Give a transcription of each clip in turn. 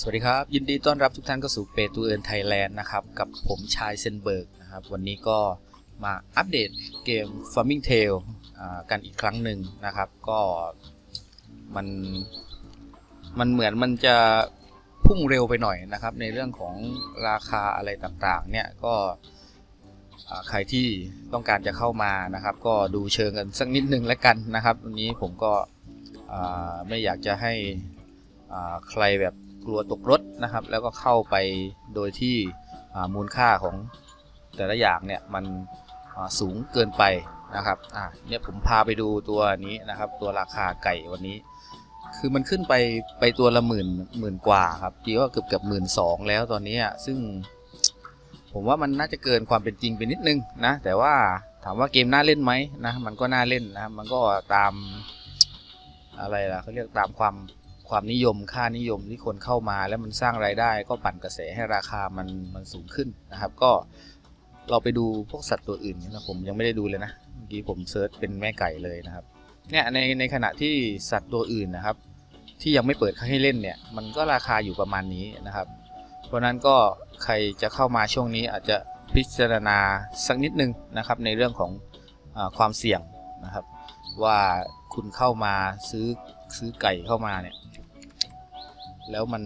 สวัสดีครับ ยินดีต้อนรับทุกท่านเข้าสู่เปตูเอิร์นไทยแลนด์นะครับ กับผมชายเซนเบิร์กนะครับ วันนี้ก็มาอัปเดตเกม Farming Tale กันอีกครั้งหนึ่งนะครับ ก็มันมันเหมือนมันจะพุ่งเร็วไปหน่อยนะครับ ในเรื่องของราคาอะไรต่างๆ เนี่ยก็ใครที่ต้องการจะเข้ามานะครับ ก็ดูเชิงกันสักนิดนึงแล้วกันนะครับวันนี้ผมก็ไม่อยากจะให้ใครแบบ กลัวตกรถนะครับ แล้วก็เข้าไปโดยที่มูลค่าของแต่ละอย่างเนี่ยมันสูงเกินไปนะครับอ่าเนี่ยผมพาไปดูตัวนี้นะครับ ตัวราคาไก่วันนี้ คือมันขึ้นไปไปตัวละหมื่นหมื่นกว่าครับดีว่าเกือบเกือบหมื่นสองแล้วตอนนี้อะซึ่ง ผมว่ามันน่าจะเกินความเป็นจริงไปนิดนึงนะ แต่ว่าถามว่าเกมน่าเล่นไหมนะมันก็น่าเล่นนะมันก็ตามอะไรล่ะเขาเรียกตามความ ความนิยมค่านิยมที่คนเข้ามาแล้วมันสร้างรายได้ก็ปั่นกระแสให้ราคามันมันสูงขึ้นนะครับ ก็เราไปดูพวกสัตว์ตัวอื่นนะผมยังไม่ได้ดูเลยนะเมื่อกี้ผมเซิร์ชเป็นแม่ไก่เลยนะครับเนี่ยในในขณะที่สัตว์ตัวอื่นนะครับ ที่ยังไม่เปิดให้เล่นเนี่ย มันก็ราคาอยู่ประมาณนี้นะครับ เพราะนั้นก็ใครจะเข้ามาช่วงนี้อาจจะพิจารณาสักนิดนึงนะครับ ในเรื่องของอความเสี่ยงนะครับ ว่าคุณเข้ามาซื้อซื้อไก่เข้ามาเนี่ย แล้วมัน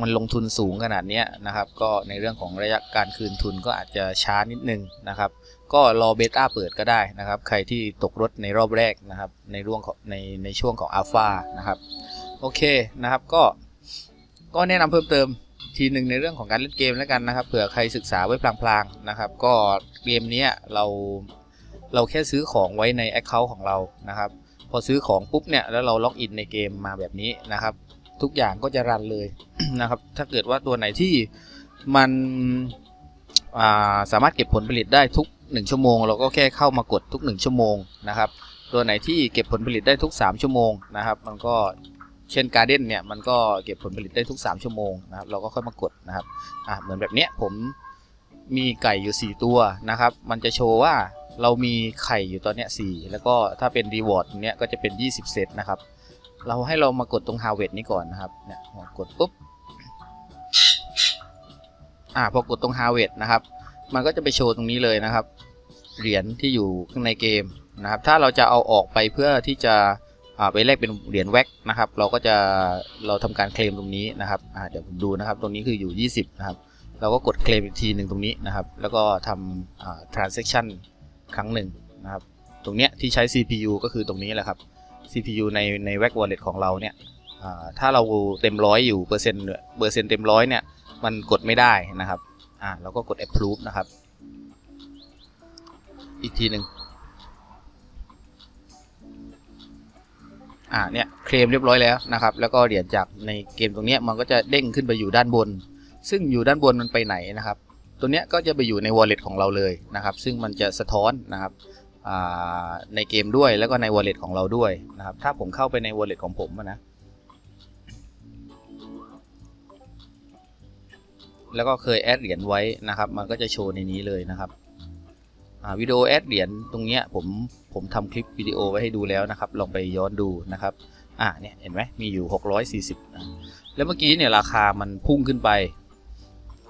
มันลงทุนสูงขนาดนี้นะครับ ก็ในเรื่องของระยะการคืนทุนก็อาจจะช้านิดนึงนะครับ ก็รอเบต้าเปิดก็ได้นะครับ ใครที่ตกรถในรอบแรกนะครับ ในร่วงของในในช่วงของอัลฟานะครับ โอเคนะครับ ก็ก็แนะนำเพิ่มเติมทีหนึ่งในเรื่องของการเล่นเกมแล้วกันนะครับ เผื่อใครศึกษาไว้พลางๆนะครับ ก็เกมนี้เราเราแค่ซื้อของไว้ใน Account ของเรานะครับ พอซื้อของปุ๊บเนี่ยแล้วเราล็อกอินในเกมมาแบบนี้นะครับ ทุกอย่างก็จะรันเลยนะครับ ถ้าเกิดว่าตัวไหนที่มันาสามารถเก็บผลผลิตได้ทุก 1 ชั่วโมง เราก็แค่เข้ามากดทุก 1 ชั่วโมงนะครับ ตัวไหนที่เก็บผลผลิตได้ทุก 3 ชั่วโมงนะครับ มันก็เช่นการ์เด้นเนี่ยมันก็เก็บผลผลิตได้ทุก 3 ชั่วโมงนะครับเราก็ค่อยมากดนะครับอะเหมือนแบบเนี้ยผมมีไก่อยู่ 4 ตัวนะครับ มันจะโชว์ว่าเรามีไข่อยู่ตอนเนี้ย4แล้วก็ถ้าเป็นรีวอร์ดเนี้ยก็จะเป็น 20 เซตนะครับ เราให้เรามากดตรง harvest นี้ก่อนนะครับเนี่ยกดปุ๊บอ่าพอกดตรง harvest นะครับ มันก็จะไปโชว์ตรงนี้เลยนะครับ เหรียญที่อยู่ข้างในเกมนะครับ ถ้าเราจะเอาออกไปเพื่อที่จะอ่าไปแลกเป็นเหรียญแว็กนะครับ เราก็จะเราทำการเคลมตรงนี้นะครับอ่าเดี๋ยวผมดูนะครับ ตรงนี้คืออยู่ 20 นะครับ เราก็กดเคลมอีกทีหนึ่งตรงนี้นะครับ แล้วก็ทำอ่า transaction ครั้งหนึ่งนะครับ ตรงเนี้ยที่ใช้ CPU ก็คือตรงนี้แหละครับ CPU ในใน w a c Wallet ของเราเนี่ยถ้าเราเต็มร้อยอยู่เปอร์เซ็นต์เปอร์เซ็นต์เต็มร้อยเนี่ยมันกดไม่ได้นะครับอ่าเราก็กด approve นะครับ อีกทีหนึ่งอ่าเนี่ยเคลมเรียบร้อยแล้วนะครับ แล้วก็เหรียญจากในเกมตรงเนี้ยมันก็จะเด้งขึ้นไปอยู่ด้านบน ซึ่งอยู่ด้านบนมันไปไหนนะครับ ตัวเนี้ยก็จะไปอยู่ใน wallet ของเราเลยนะครับ ซึ่งมันจะสะท้อนนะครับ ในเกมด้วยแล้วก็ใน wallet ของเราด้วยนะครับ ถ้าผมเข้าไปใน wallet ของผมนะ แล้วก็เคยแอดเหรียญไว้นะครับ มันก็จะโชว์ในนี้เลยนะครับวิดีโอแอดเหรียญตรงเนี้ยผมผมทำคลิปวิดีโอไว้ให้ดูแล้วนะครับ ลองไปย้อนดูนะครับอ่าเนี่ยเห็นไหมมีอยู่ 640นะแล้วเมื่อกี้เนี่ยราคามันพุ่งขึ้นไป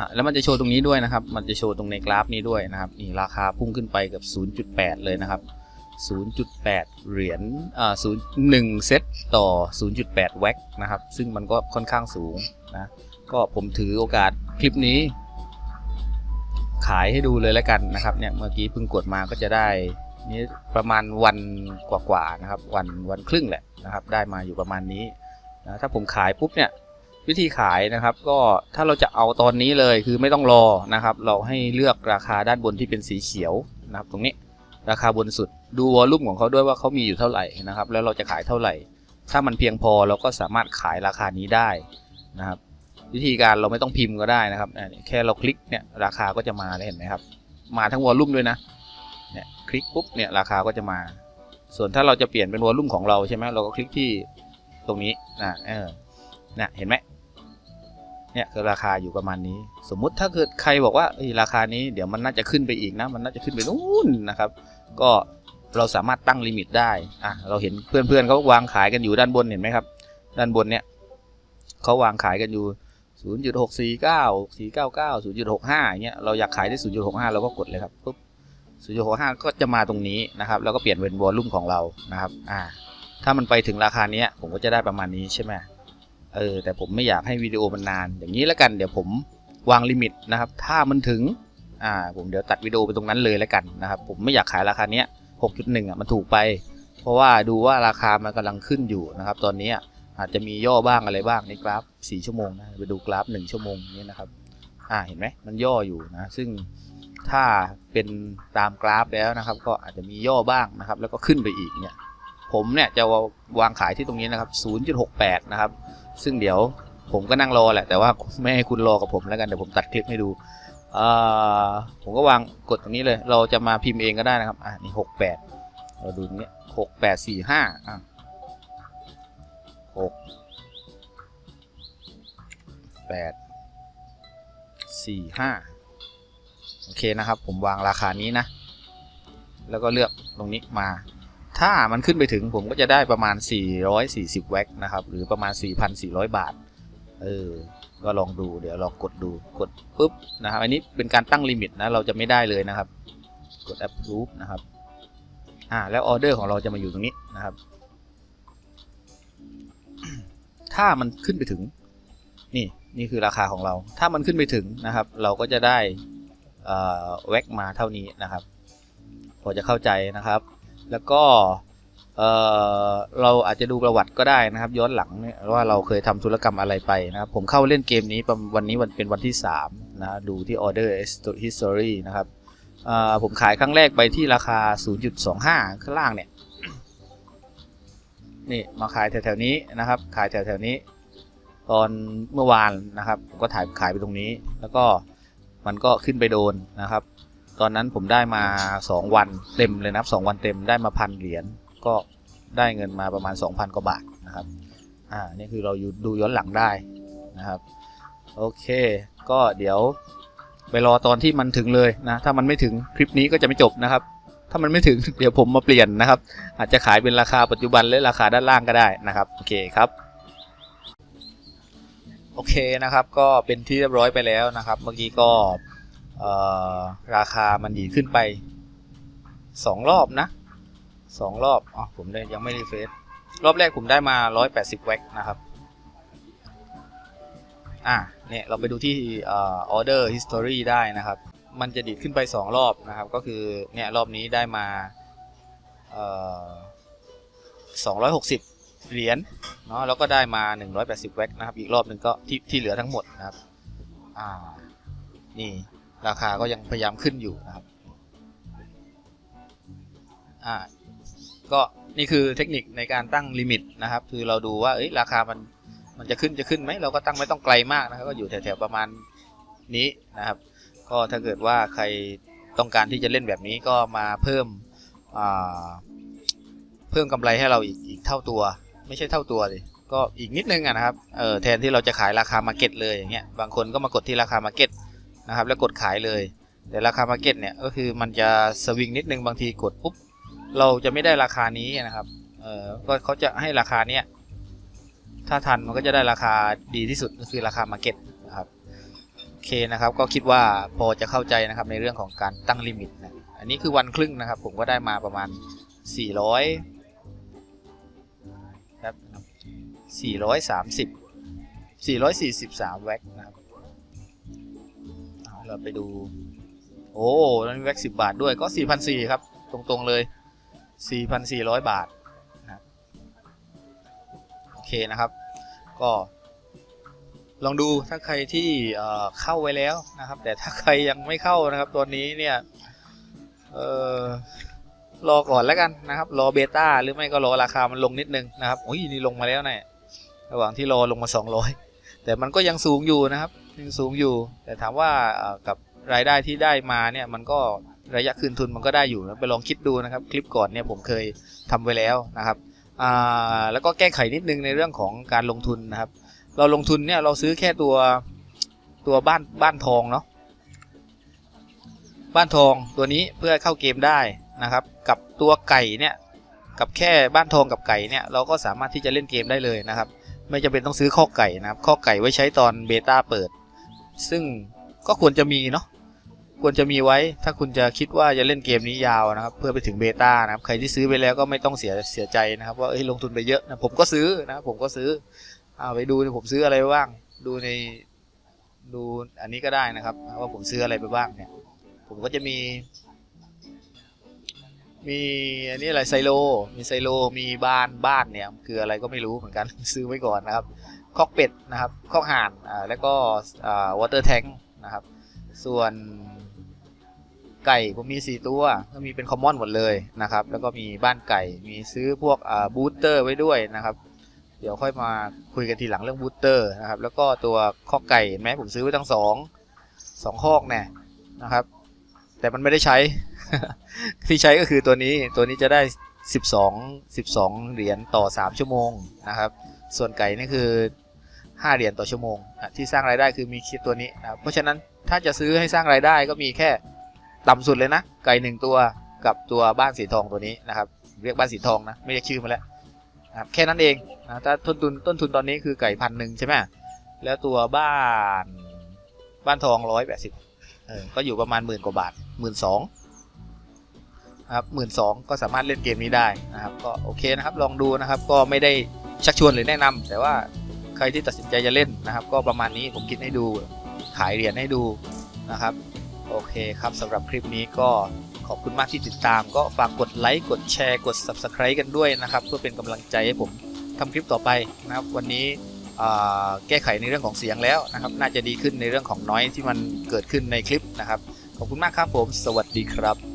อะแล้วมันจะโชว์ตรงนี้ด้วยนะครับ มันจะโชว์ตรงในกราฟนี้ด้วยนะครับนี่ราคาพุ่งขึ้นไปกับ0.8 เลยนะครับ 0.8 เหรียญอ่า0 1เซตต่อ 0.8 แว็กนะครับ ซึ่งมันก็ค่อนข้างสูงนะก็ผมถือโอกาสคลิปนี้ ขายให้ดูเลยแล้วกันนะครับเนี่ยเมื่อกี้เพิ่งกดมาก็จะได้นี่ประมาณวันกว่าๆนะครับ วันวันครึ่งแหละนะครับ ได้มาอยู่ประมาณนี้นะถ้าผมขายปุ๊บเนี่ย วิธีขายนะครับ ก็ถ้าเราจะเอาตอนนี้เลยคือไม่ต้องรอนะครับ เราให้เลือกราคาด้านบนที่เป็นสีเขียวนะครับ ตรงนี้ราคาบนสุดดูวอลลุ่มของเขาด้วยว่าเขามีอยู่เท่าไหร่นะครับ แล้วเราจะขายเท่าไหร่ ถ้ามันเพียงพอเราก็สามารถขายราคานี้ได้นะครับ วิธีการเราไม่ต้องพิมพ์ก็ได้นะครับอ่าแค่เราคลิกเนี่ยราคาก็จะมาเลยเห็นไหมครับ มาทั้งวอลลุ่มด้วยนะเนี่ยคลิกปุ๊บเนี่ยราคาก็จะมา ส่วนถ้าเราจะเปลี่ยนเป็นวอลลุ่มของเราใช่ไหมเราก็คลิกที่ตรงนี้นะเออนะเห็นไหม เนี่ยคือราคาอยู่ประมาณนี้ สมมุติถ้าเกิดใครบอกว่าเอ้ยราคานี้เดี๋ยวมันน่าจะขึ้นไปอีกนะ มันน่าจะขึ้นไปนู่นนะครับ ก็เราสามารถตั้งลิมิตได้อะเราเห็นเพื่อนๆเขาวางขายกันอยู่ด้านบนเห็นไหมครับ ด้านบนเนี่ยเขาวางขายกันอยู่ 0.649 499 0.65อย่างเงี้ยเราอยากขายได้ 0.65 เราก็กดเลยครับปุ๊บ0.65 ก็จะมาตรงนี้นะครับ แล้วก็เปลี่ยนเป็นวอลลุ่มของเรานะครับอ่าถ้ามันไปถึงราคาเนี้ยผมก็จะได้ประมาณนี้ใช่ไหม เออแต่ผมไม่อยากให้วิดีโอมันนาน อย่างนี้แล้วกันเดี๋ยวผมวางลิมิตนะครับ ถ้ามันถึงอ่าผมเดี๋ยวตัดวิดีโอไปตรงนั้นเลยแล้วกันนะครับ ผมไม่อยากขายราคาเนี้ย6.1อะมันถูกไป เพราะว่าดูว่าราคามันกำลังขึ้นอยู่นะครับ ตอนนี้อาจจะมีย่อบ้างอะไรบ้างในกราฟ 4 ชั่วโมงนะไปดูกราฟ 1 ชั่วโมงนี้นะครับอ่าเห็นไหมมันย่ออยู่นะซึ่งถ้าเป็นตามกราฟแล้วนะครับ ก็อาจจะมีย่อบ้างนะครับ แล้วก็ขึ้นไปอีกเนี่ย ผมเนี่ยจะวางขายที่ตรงนี้นะครับ 0.68 นะครับ ซึ่งเดี๋ยวผมก็นั่งรอแหละ แต่ว่าไม่ให้คุณรอกับผมแล้วกัน เดี๋ยวผมตัดคลิปให้ดูอ่าผมก็วางกดตรงนี้เลย เราจะมาพิมพ์เองก็ได้นะครับ อ่านี่ 68 เราดูตรงนี้ 6845 อะ 6 8 4 5 โอเคนะครับ ผมวางราคานี้นะ แล้วก็เลือกตรงนี้มา ถ้ามันขึ้นไปถึงผมก็จะได้ประมาณ 440 แว็กนะครับ หรือประมาณ 4,400 บาท เออ ก็ลองดู เดี๋ยวลองกดดู กดปุ๊บนะครับ อันนี้เป็นการตั้งลิมิตนะ เราจะไม่ได้เลยนะครับ กด approve นะครับ อ่า แล้วออเดอร์ของเราจะมาอยู่ตรงนี้นะครับ ถ้ามันขึ้นไปถึง นี่ นี่คือราคาของเรา ถ้ามันขึ้นไปถึงนะครับ เราก็จะได้แว็กมาเท่านี้นะครับ พอจะเข้าใจนะครับ แล้วก็เเราอาจจะดูประวัติก็ได้นะครับ ย้อนหลังเนี่ยว่าเราเคยทำธุรกรรมอะไรไปนะครับผมเข้าเล่นเกมนี้วันนี้วันเป็นวันที่3นะดูที่ Order History นะครับผมขายครั้งแรกไปที่ราคา 0.25 ข้างล่างเนี่ยนี่มาขายแถวๆนี้นะครับ ขายแถวๆนี้ ตอนเมื่อวานนะครับก็ถ่ายขายไปตรงนี้ แล้วก็มันก็ขึ้นไปโดนนะครับ ตอนนั้นผมได้มา 2 วันเต็มเลยนะครับ2วันเต็มได้มาพันเหรียญก็ได้เงินมาประมาณ 2,000กว่าบาทนะครับอ่านี่คือเราดูย้อนหลังได้นะครับโอเค ก็เดี๋ยวไปรอตอนที่มันถึงเลยนะ ถ้ามันไม่ถึงคลิปนี้ก็จะไม่จบนะครับ ถ้ามันไม่ถึงเดี๋ยวผมมาเปลี่ยนนะครับ อาจจะขายเป็นราคาปัจจุบันหรือราคาด้านล่างก็ได้นะครับโอเคครับโอเคนะครับก็เป็นที่เรียบร้อยไปแล้วนะครับ เมื่อกี้ก็ ราคามันดีขึ้นไปสองรอบนะสองรอบอ๋อผมได้ยังไม่รีเฟซรอบแรกผมได้มา 180 แว็กนะครับ อะ เนี่ย เราไปดูที่ออเดอร์ history ได้นะครับ มันจะดีดขึ้นไป 2 รอบนะครับ ก็คือ เนี่ย รอบนี้ได้มาเอ่อ260 เหรียญ เนาะแล้วก็ได้มา 180 แว็กนะครับ อีกรอบหนึ่งก็ที่ที่เหลือทั้งหมดนะครับ อ่า นี่ ราคาก็ยังพยายามขึ้นอยู่นะครับอ่าก็นี่คือเทคนิคในการตั้งลิมิตนะครับ คือเราดูว่าเอ้ยราคามันมันจะขึ้นจะขึ้นไหมเราก็ตั้งไม่ต้องไกลมากนะครับ ก็อยู่แถวๆประมาณนี้นะครับ ก็ถ้าเกิดว่าใครต้องการที่จะเล่นแบบนี้ก็มาเพิ่มเพิ่มกำไรให้เราอีกอีกเท่าตัว ไม่ใช่เท่าตัวเลยก็อีกนิดนึงนะครับเออแทนที่เราจะขายราคามาเก็ตเลยอย่างเงี้ยบางคนก็มากดที่ราคามาเก็ต นะครับ แล้วกดขายเลย แต่ราคามาเก็ตเนี่ยก็คือมันจะสวิงนิดนึงบางทีกดปุ๊บเราจะไม่ได้ราคานี้นะครับ เออก็เขาจะให้ราคาเนี้ยถ้าทันมันก็จะได้ราคาดีที่สุดก็คือราคามาเก็ตนะครับโอเคนะครับก็คิดว่าพอจะเข้าใจนะครับในเรื่องของการตั้งลิมิตนะอันนี้คือวันครึ่งนะครับ ผมก็ได้มาประมาณ 400ครับ430 443 แว็กนะครับ เราไปดู โอ้แล้วมีแว็กสิบาทด้วยก็4,400ครับ ตรงๆเลย4,400บาทนะครับโอเคนะครับ ก็ลองดูถ้าใครที่เข้าไว้แล้วนะครับ แต่ถ้าใครยังไม่เข้านะครับตัวนี้เนี่ยเออรอก่อนแล้วกันนะครับ รอเบต้าหรือไม่ก็รอราคามันลงนิดนึงนะครับโอ้ยนี่ลงมาแล้วเนี่ยระหว่างที่รอลงมา 200 แต่มันก็ยังสูงอยู่นะครับ ยังสูงอยู่ แต่ถามว่ากับรายได้ที่ได้มาเนี่ยมันก็ระยะคืนทุนมันก็ได้อยู่นะไปลองคิดดูนะครับ คลิปก่อนเนี่ยผมเคยทำไว้แล้วนะครับแล้วก็แก้ไขนิดนึงในเรื่องของการลงทุนนะครับ เราลงทุนเนี่ยเราซื้อแค่ตัวตัวบ้านบ้านทองเนาะบ้านทองตัวนี้เพื่อเข้าเกมได้นะครับ กับตัวไก่เนี่ยกับแค่บ้านทองกับไก่เนี่ยเราก็สามารถที่จะเล่นเกมได้เลยนะครับ ไม่จำเป็นต้องซื้อข้อไก่นะครับข้อไก่ไว้ใช้ตอนเบต้าเปิด ซึ่งก็ควรจะมีเนาะควรจะมีไว้ถ้าคุณจะคิดว่าจะเล่นเกมนี้ยาวนะครับ เพื่อไปถึงเบต้านะครับใครที่ซื้อไปแล้วก็ไม่ต้องเสียเสียใจนะครับ ว่าเอ้ยลงทุนไปเยอะนะผมก็ซื้อนะผมก็ซื้อเอาไปดูในผมซื้ออะไรบ้าง ดูในดูอันนี้ก็ได้นะครับ ว่าผมซื้ออะไรไปบ้างเนี่ย ผมก็จะมี มีอันนี้อะไรไซโล มีไซโล มีบ้านบ้านเนี่ย คืออะไรก็ไม่รู้เหมือนกันซื้อไว้ก่อนนะครับ คอกเป็ดนะครับคอกห่านอ่าแล้วก็อ่าวอเตอร์แทงนะครับ ส่วนไก่ผมมี 4 ตัว ก็มีเป็นคอมมอนหมดเลยนะครับ แล้วก็มีบ้านไก่ มีซื้อพวกอ่าบูสเตอร์ไว้ด้วยนะครับ เดี๋ยวค่อยมาคุยกันทีหลังเรื่องบูสเตอร์นะครับ แล้วก็ตัวคอกไก่เห็นไหมผมซื้อไว้ทั้งสองสองคอกเนี่ยนะครับ แต่มันไม่ได้ใช้ ที่ใช้ก็คือตัวนี้ ตัวนี้จะได้ 12 12 เหรียญต่อ 3 ชั่วโมงนะครับ ส่วนไก่นี่คือ 5 เหรียญต่อชั่วโมงที่สร้างรายได้คือมีคิดตัวนี้นะเพราะฉะนั้นถ้าจะซื้อให้สร้างรายได้ก็มีแค่ต่ำสุดเลยนะ ไก่หนึ่งตัวกับตัวบ้านสีทองตัวนี้นะครับ เรียกบ้านสีทองนะ ไม่เรียกชื่อมาแล้วนะครับแค่นั้นเองนะถ้าต้นทุนต้นทุนตอนนี้คือไก่พันหนึ่งใช่ไหมแล้วตัวบ้านบ้านทองร้อยแปดสิบเออก็อยู่ประมาณหมื่นกว่าบาทหมื่นสองนะครับหมื่นสองก็สามารถเล่นเกมนี้ได้นะครับ ก็โอเคนะครับ ลองดูนะครับ ก็ไม่ได้ ชักชวนหรือแนะนำแต่ว่าใครที่ตัดสินใจจะเล่นนะครับ ก็ประมาณนี้ผมคิดให้ดูขายเหรียญให้ดูนะครับ โอเคครับสำหรับคลิปนี้ก็ขอบคุณมากที่ติดตาม ก็ฝากกดไลค์กดแชร์กด Subscribe กันด้วยนะครับ เพื่อเป็นกำลังใจให้ผมทำคลิปต่อไปนะครับ วันนี้แก้ไขในเรื่องของเสียงแล้วนะครับ น่าจะดีขึ้นในเรื่องของน้อยที่มันเกิดขึ้นในคลิปนะครับ ขอบคุณมากครับผม สวัสดีครับ